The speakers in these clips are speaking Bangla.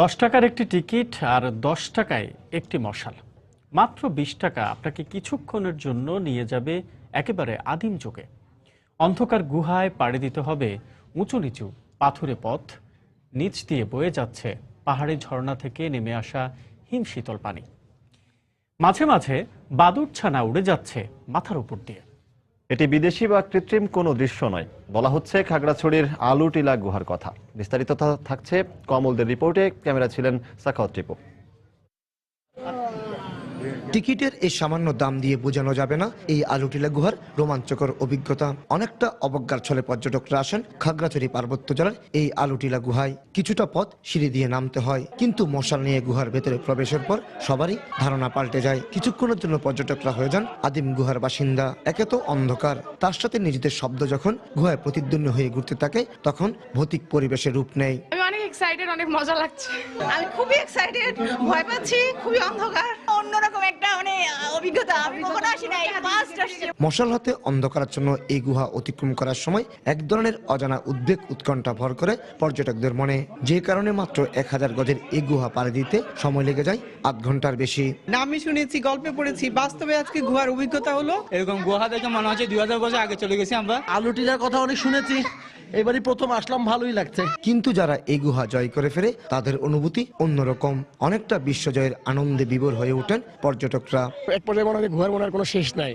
দশ টাকার একটি টিকিট আর দশ টাকায় একটি মশাল। মাত্র বিশ টাকা আপনাকে কিছুক্ষণের জন্য নিয়ে যাবে একেবারে আদিম যুগে। অন্ধকার গুহায় পাড়ি দিতে হবে উঁচু নিচু পাথুরে পথ। নিচ দিয়ে বয়ে যাচ্ছে পাহাড়ি ঝর্ণা থেকে নেমে আসা হিম শীতল পানি। মাঝে মাঝে বাদুর ছানা উড়ে যাচ্ছে মাথার উপর দিয়ে। এটি বিদেশি বা কৃত্রিম কোনো দৃশ্য নয়। বলা হচ্ছে খাগড়াছড়ির আলু টিলা গুহার কথা। বিস্তারিত থাকছে কমলদের রিপোর্টে। ক্যামেরা ছিলেন সাখাওয়াত টিপু। টিকিটের এই সামান্য দাম দিয়ে বোঝানো যাবে না এই আলুটিলা গুহার রোমাঞ্চকর অভিজ্ঞতা। অনেকটা অবজ্ঞার ছলে পর্যটকরা আসেন খাগড়াছড়ি পার্বত্য জেলার এই আলুটিলা গুহায়। কিছুটা পথ সিঁড়ি দিয়ে নামতে হয় কিন্তু মশাল নিয়ে গুহার ভেতরে প্রবেশের পর সবারই ধারণা পাল্টে যায়। কিছুক্ষণের জন্য পর্যটকরা হয়ে যান আদিম গুহার বাসিন্দা। একে তো অন্ধকার তার সাথে নিজেদের শব্দ যখন গুহায় প্রতিদ্বন্দ্বী হয়ে ঘুরতে থাকে তখন ভৌতিক পরিবেশের রূপ নেয়। আমি অনেক এক্সাইটেড অনেক মজা লাগছে। আমি খুবই এক্সাইটেড ভয় পাচ্ছি খুবই অন্ধকার। অন্যরকম একটা মানে অভিজ্ঞতা আমি কখনো আসি নাই ফার্স্ট আসছি মশাল হাতে অন্ধকারাচ্ছন্ন এই গুহা অতিক্রম করার সময় এক ধরনের অজানা উদ্বেগ উৎকণ্ঠা ভর করে পর্যটকদের মনে। যে কারণে মাত্র এক হাজার গজের এই গুহা পাড়ি দিতে সময় লেগে যায় আধ ঘণ্টার বেশি। নামই শুনেছি গল্পে পড়েছি। বাস্তবে আজকে গুহার অভিজ্ঞতা হলো? এরকম গুহা দেখে মনে হচ্ছে দুই হাজার বছর আগে চলে গেছি আমরা। আলু টিলার কথা অনেক শুনেছি। এবারই প্রথম আসলাম ভালোই লাগছে। কিন্তু যারা এই গুহা জয় করে ফেরে তাদের অনুভূতি অন্যরকম। অনেকটা বিশ্বজয়ের আনন্দে বিভোর হয়ে ওঠেন পর্যটকরা। এক পর্যায়ে মনে হয় ঘুমার মনে কোনো শেষ নাই।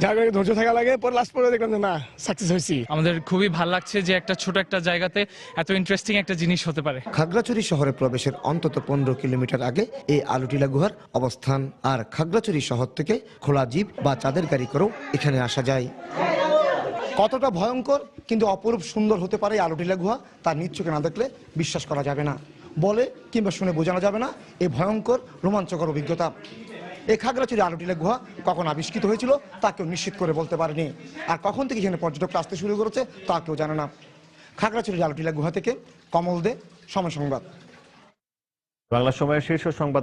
যার কারণে ধৈর্য থাকা লাগে পর লাস্ট পর্যায়ে দেখলাম যে না সাকসেস হয়েছি। আমাদের খুবই ভালো লাগছে যে একটা ছোট একটা জায়গাতে এত ইন্টারেস্টিং একটা জিনিস হতে পারে। খাগড়াছড়ি শহরে প্রবেশের অন্তত পনেরো কিলোমিটার আগে এই আলুটিলা গুহার অবস্থান। আর খাগড়াছড়ি শহর থেকে খোলা জিপ বা চাঁদের গাড়ি করেও এখানে আসা যায়। কতটা ভয়ঙ্কর, কিন্তু অপরূপ সুন্দর হতে পারে এই আলুটিলা গুহা তার নিচ্ছকে না দেখলে বিশ্বাস করা যাবে না। বলে কিংবা শুনে বোঝানো যাবে না এই ভয়ঙ্কর, রোমাঞ্চকর অভিজ্ঞতা। এই খাগড়াছড়ি আলুটিলা গুহা কখন আবিষ্কৃত হয়েছিল, তা কেউ নিশ্চিত করে বলতে পারেনি। আর কখন থেকে এখানে পর্যটকরা আসতে শুরু করেছে, তা কেউ জানে না। খাগড়াছড়ির আলুটিলা গুহা থেকে কমল দে, সময় সংবাদ। বাংলা সময়ের শীর্ষ সংবাদ